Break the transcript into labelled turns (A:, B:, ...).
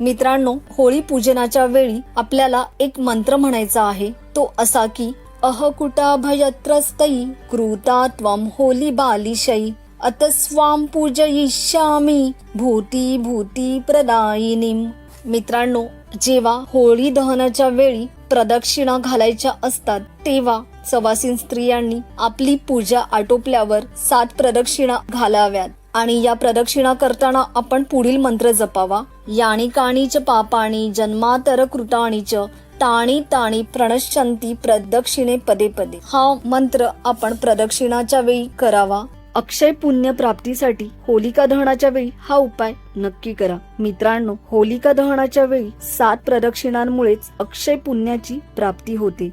A: मित्रांनो होळी पूजनाच्या वेळी आपल्याला एक मंत्र म्हणायचा आहे. तो असा की अहकुटा भयत्रस्तई कृता त्वम होली बालिशयी अत स्वाम पूजयिष्यामी भूती भूती प्रदायिनीम मित्रांनो जेव्हा होळी दहनाच्या वेळी प्रदक्षिणा घालायच्या असतात तेव्हा सवासीन स्त्रियांनी आपली पूजा आटोपल्यावर सात प्रदक्षिणा घालाव्यात. आणि या प्रदक्षिणा करताना आपण पुढील मंत्र जपावा. याणी काणीच पापाणी जन्मातर कृताणीच ताणी ताणी प्रणश्चंती प्रदक्षिणे पदे पदे. हा मंत्र आपण प्रदक्षिणाच्या वेळी करावा. अक्षय पुण्य प्राप्तीसाठी होलिका दहनाच्या वेळी हा उपाय नक्की करा. मित्रांनो होलिका दहनाच्या वेळी सात प्रदक्षिणांमुळेच अक्षय पुण्याची प्राप्ती होते.